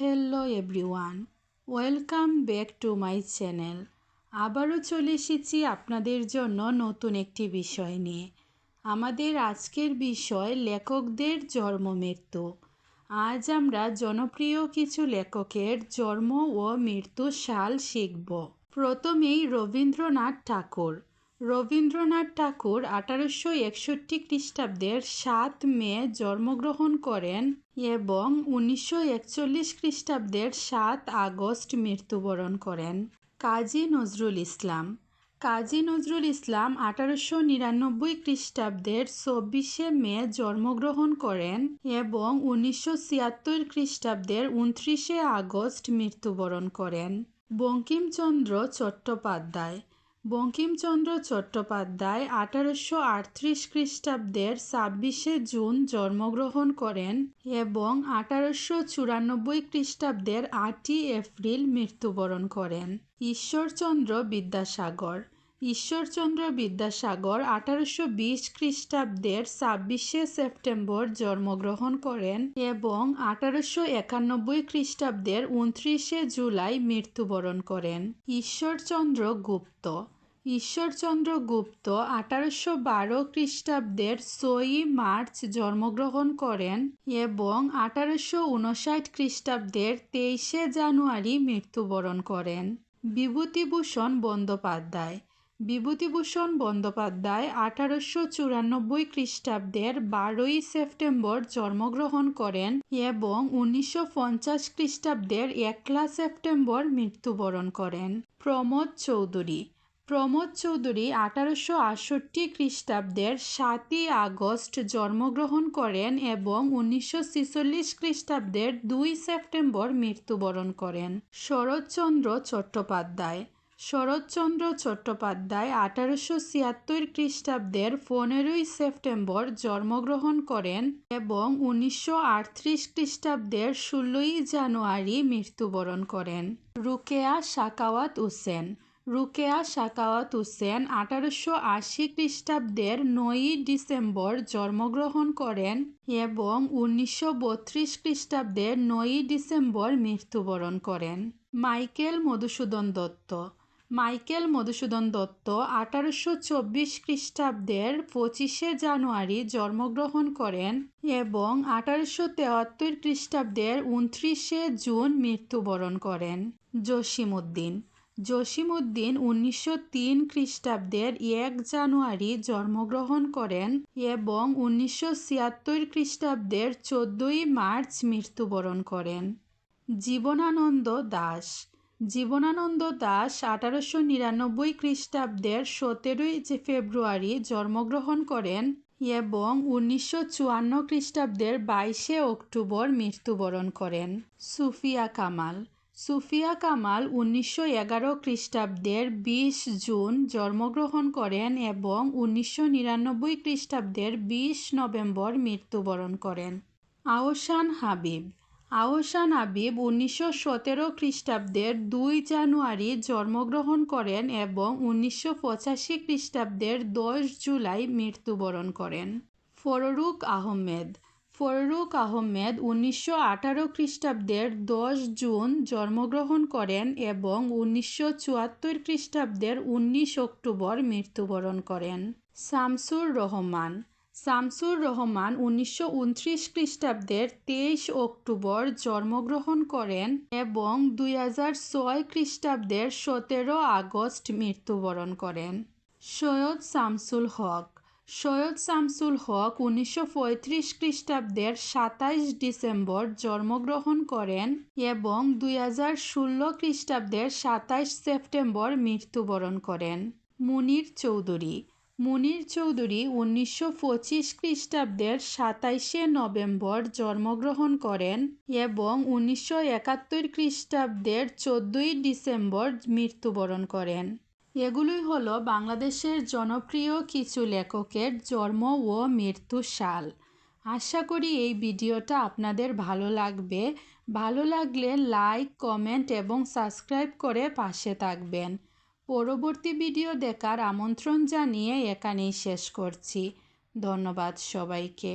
Hello everyone welcome back to my channel আবারও চলে এসেছি আপনাদের জন্য নতুন একটি বিষয় নিয়ে। আমাদের আজকের বিষয় লেখকদের জন্ম মৃত্যু। আজ আমরা জনপ্রিয় কিছু লেখকের জন্ম ও মৃত্যু সাল শিখব। প্রথমেই রবীন্দ্রনাথ ঠাকুর। রবীন্দ্রনাথ ঠাকুর আঠারোশো একষট্টি খ্রিস্টাব্দের সাত মে জন্মগ্রহণ করেন এবং উনিশশো একচল্লিশ খ্রিস্টাব্দের সাত আগস্ট মৃত্যুবরণ করেন। কাজী নজরুল ইসলাম। কাজী নজরুল ইসলাম আঠারোশো নিরানব্বই খ্রিস্টাব্দের চব্বিশে মে জন্মগ্রহণ করেন এবং উনিশশো ছিয়াত্তর খ্রিস্টাব্দের উনত্রিশে আগস্ট মৃত্যুবরণ করেন। বঙ্কিমচন্দ্র চট্টোপাধ্যায়। বঙ্কিমচন্দ্র চট্টোপাধ্যায় আঠারোশো আটত্রিশ খ্রিস্টাব্দের ছাব্বিশে জুন জন্মগ্রহণ করেন এবং আঠারোশো চুরানব্বই খ্রিস্টাব্দের আটই এপ্রিল মৃত্যুবরণ করেন। ঈশ্বরচন্দ্র বিদ্যাসাগর ঈশ্বরচন্দ্র বিদ্যাসাগর আঠারোশো বিশ খ্রিস্টাব্দের ছাব্বিশে সেপ্টেম্বর জন্মগ্রহণ করেন এবং আঠারোশো একানব্বই খ্রিস্টাব্দের উনত্রিশে জুলাই মৃত্যুবরণ করেন। ঈশ্বরচন্দ্র গুপ্ত ঈশ্বরচন্দ্র গুপ্ত আঠারোশো বারো খ্রিস্টাব্দের ছয়ই মার্চ জন্মগ্রহণ করেন এবং আঠারোশো উনষাট খ্রিস্টাব্দের তেইশে জানুয়ারি মৃত্যুবরণ করেন। বিভূতিভূষণ বন্দ্যোপাধ্যায়। বিভূতিভূষণ বন্দ্যোপাধ্যায় আঠারোশো চুরানব্বই খ্রিস্টাব্দের বারোই সেপ্টেম্বর জন্মগ্রহণ করেন এবং উনিশশো পঞ্চাশ খ্রিস্টাব্দের একলা সেপ্টেম্বর মৃত্যুবরণ করেন। প্রমোদ চৌধুরী। প্রমোদ চৌধুরী আঠারোশো আটষট্টি খ্রিস্টাব্দের সাতই আগস্ট জন্মগ্রহণ করেন এবং উনিশশো ছিচল্লিশ খ্রিস্টাব্দের দুই সেপ্টেম্বর মৃত্যুবরণ করেন। শরৎচন্দ্র চট্টোপাধ্যায়। শরৎচন্দ্র চট্টোপাধ্যায় আঠারোশো ছিয়াত্তর খ্রিস্টাব্দের পনেরোই সেপ্টেম্বর জন্মগ্রহণ করেন এবং উনিশশো আটত্রিশ খ্রিস্টাব্দের ষোলোই জানুয়ারি মৃত্যুবরণ করেন। রুকেয়া সাকাওয়াত হোসেন। রুকেয়া সাকাওয়াত হোসেন আঠারোশো আশি খ্রিস্টাব্দের নয়ই ডিসেম্বর জন্মগ্রহণ করেন এবং উনিশশো বত্রিশ খ্রিস্টাব্দের নয়ই ডিসেম্বর মৃত্যুবরণ করেন। মাইকেল মধুসূদন দত্ত। মাইকেল মধুসূদন দত্ত আঠারোশো চব্বিশ খ্রিস্টাব্দের পঁচিশে জানুয়ারি জন্মগ্রহণ করেন এবং আঠারোশো তেয়াত্তর খ্রিস্টাব্দের উনত্রিশে জুন মৃত্যুবরণ করেন। জসিমুদ্দিন জসিমুদ্দিন উনিশশো তিন খ্রিস্টাব্দের এক জানুয়ারি জন্মগ্রহণ করেন এবং উনিশশো ছিয়াত্তর খ্রিস্টাব্দের চোদ্দই মার্চ মৃত্যুবরণ করেন। জীবনানন্দ দাস। জীবনানন্দ দাস আঠারোশো নিরানব্বই খ্রিস্টাব্দের সতেরোই ফেব্রুয়ারি জন্মগ্রহণ করেন এবং উনিশশো চুয়ান্ন খ্রিস্টাব্দের বাইশে অক্টোবর মৃত্যুবরণ করেন। সুফিয়া কামাল। সুফিয়া কামাল উনিশশো এগারো খ্রিস্টাব্দের বিশ জুন জন্মগ্রহণ করেন এবং উনিশশো নিরানব্বই খ্রিস্টাব্দের বিশ নভেম্বর মৃত্যুবরণ করেন। আওসান হাবিব। আওসান হাবিব উনিশশো সতেরো খ্রিস্টাব্দের দুই জানুয়ারি জন্মগ্রহণ করেন এবং উনিশশো পঁচাশি খ্রিস্টাব্দের দশ জুলাই মৃত্যুবরণ করেন। ফররুক আহমেদ। ফররুক আহমেদ উনিশশো আঠারো খ্রিস্টাব্দের দশ জুন জন্মগ্রহণ করেন এবং উনিশশো চুয়াত্তর খ্রিস্টাব্দের উনিশ অক্টোবর মৃত্যুবরণ করেন। শামসুর রহমান। শামসুর রহমান উনিশশো উনত্রিশ খ্রিস্টাব্দের তেইশ অক্টোবর জন্মগ্রহণ করেন এবং দুই হাজার ছয় খ্রিস্টাব্দের সতেরো আগস্ট মৃত্যুবরণ করেন। সৈয়দ শামসুল হক। সৈয়দ শামসুল হক উনিশশো পঁয়ত্রিশ খ্রিস্টাব্দের সাতাইশ ডিসেম্বর জন্মগ্রহণ করেন এবং দুই হাজার ষোলো খ্রিস্টাব্দের সাতাইশ সেপ্টেম্বর মৃত্যুবরণ করেন। মুনির চৌধুরী। মুনির চৌধুরী উনিশশো পঁচিশ খ্রিস্টাব্দের সাতাইশে নভেম্বর জন্মগ্রহণ করেন এবং উনিশশো একাত্তর খ্রিস্টাব্দের চোদ্দোই ডিসেম্বর মৃত্যুবরণ করেন। এগুলোই হলো বাংলাদেশের জনপ্রিয় কিছু লেখকের জন্ম ও মৃত্যু সাল। আশা করি এই ভিডিওটা আপনাদের ভালো লাগবে। ভালো লাগলে লাইক, কমেন্ট এবং সাবস্ক্রাইব করে পাশে থাকবেন। পরবর্তী ভিডিও দেখার আমন্ত্রণ জানিয়ে এখানেই শেষ করছি। ধন্যবাদ সবাইকে।